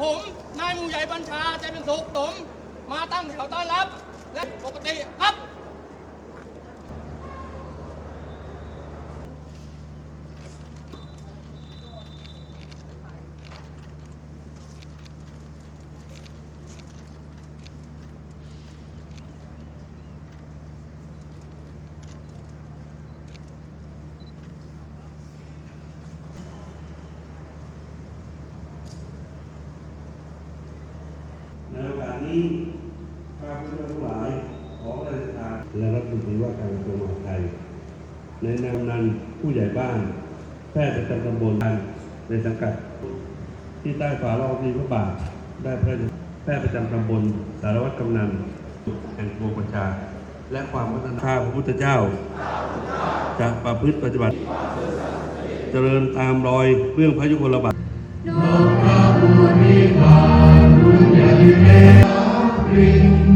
ผมนายมูใหญ่บัญชาใจเป็นสุขผมมาตั้งแถวต้อนรับ และปกติครับ นี้ข้าพเจ้าทั้งหลายขอราชทานและรัฐมนตรีว่าการกระทรวงมหาดไทยในนามนั้นผู้ใหญ่บ้าน แพทย์ประจำตำบลในสังกัด ที่ใต้ฝ่าลองธุลีพระบาทได้พระราแพทย์ประจำตำบลสารวัตรกำนันแห่งปวงประชา และความพัฒนาข้าพระพุทธเจ้า จะประพฤติปฏิบัติ เจริญตามรอยเบื้องพระยุคลบาท Spirit.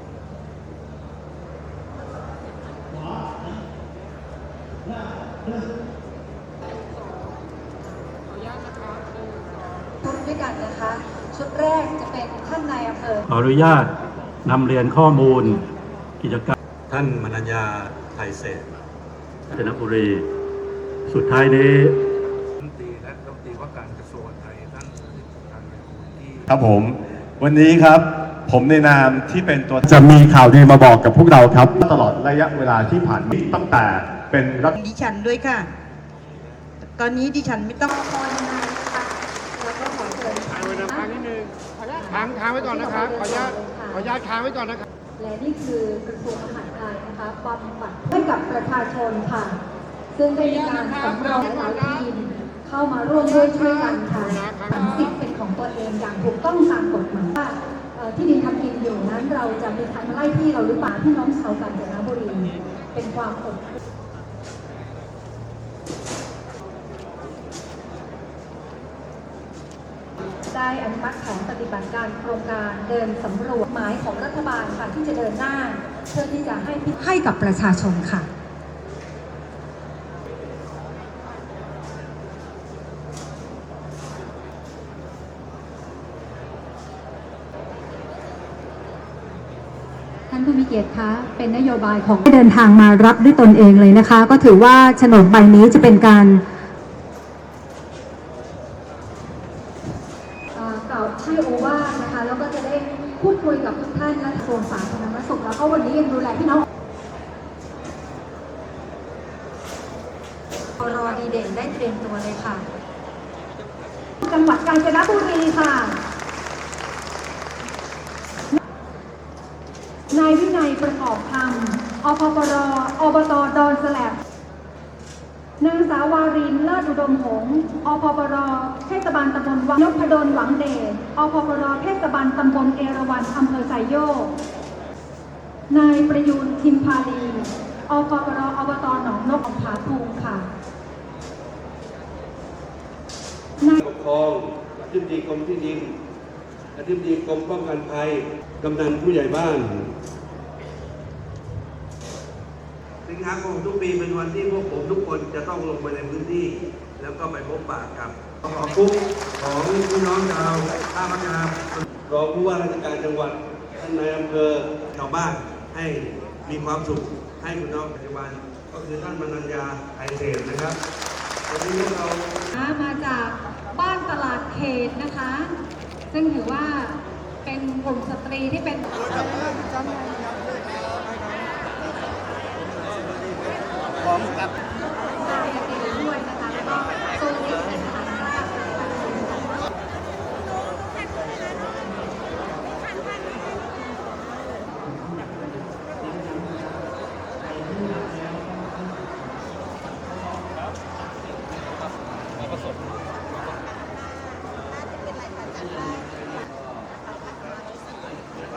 ชุดด้วยกันนะคะ ชุดแรกจะเป็นท่านนายอำเภอ ขออนุญาตนำเรียนข้อมูล กิจกรรมท่านมนัญญาไทยเศษกาญจนบุรี สุดท้ายนี้ รัฐมนตรีและรัฐมนตรีว่าการกระทรวงไทยท่านการเงินที่ ครับผมวันนี้ครับผมในนามที่เป็นตัวจะมีข่าวดีมาบอกกับพวกเราครับ ตลอดระยะเวลาที่ผ่านมาตั้งแต่ เป็นรัฐดิฉันด้วยค่ะ ตอนนี้ดิฉันไม่ต้องพรนายนะคะแล้วก็ขอเชิญค้างไว้นะค้างนิดนึงค้างค้างไว้ก่อนนะครับ ขออนุญาตขออนุญาตค้างไว้ก่อนนะครับ และนี่คือกระทรวงมหาดไทยนะคะบำบัดให้กับประชาชนค่ะ ซึ่งได้มีการสำรองหลายทีมเข้ามาร่วมด้วยช่วยกันค่ะทำสิทธิ์เป็นของตัวเองอย่างถูกต้องตามกฎหมายว่าเอ่อที่ดินทำกินอยู่นั้นเราจะมีใครมาไล่ที่เราหรือเปล่าที่น้องชาวกาญจนบุรีเป็นความอด ได้อนุมัติแผนปฏิบัติการโครงการเดินสำรวจหมายของรัฐบาลค่ะที่จะเดินหน้า เพื่อที่จะให้ให้กับประชาชนค่ะท่านผู้มีเกียรติคะเป็นนโยบายของเดินทางมารับด้วยตนเองเลยนะคะ ก็ถือว่าโฉนดใบนี้จะเป็นการ เอ่อกล่าวให้โอวาทนะคะ แล้วก็จะได้พูดคุยกับทุกท่านและกระทรวงสาธารณสุข แล้วก็วันนี้ยังดูแลพี่น้อง รอดีเด่นได้เตรียมตัวเลยค่ะ จังหวัดกาญจนบุรีค่ะ นายวินัยประกอบธรรมอพปรอบตดอนสแลบนางสาววารินเลิศอุดมหงส์อพปรเทศบาลตำบลวังนพดลหวังเดชอพปรเทศบาลตำบลเอราวัณอำเภอไซโยก นายประยูนทิมพาลีอพปรอบตหนองนกอำผาภูมิค่ะ ธิบดีกรมที่ดิน อธิบดีกรมป้องกันภัย กำนันผู้ใหญ่บ้าน สิงหาคมทุกปีเป็นวันที่พวกผมทุกคนจะต้องลงไปในพื้นที่ แล้วก็ไปพบปะกับขอบคุกของพี่น้องชาวท่ามะกามรองผู้ว่าราชการจังหวัดท่านนายอำเภอชาวบ้านให้มีความสุขให้คุณน้องปัจจุบันก็คือท่านมนัญญาไอเศษนะครับ นนี้พวกเรามาจากบ้านตลาดเขตนะคะ ซึ่งถือว่าเป็นกลุ่มสตรีที่เป็นของกับด้วยนะคะแล้วก็โซนนี้เป็นอาหารกลาง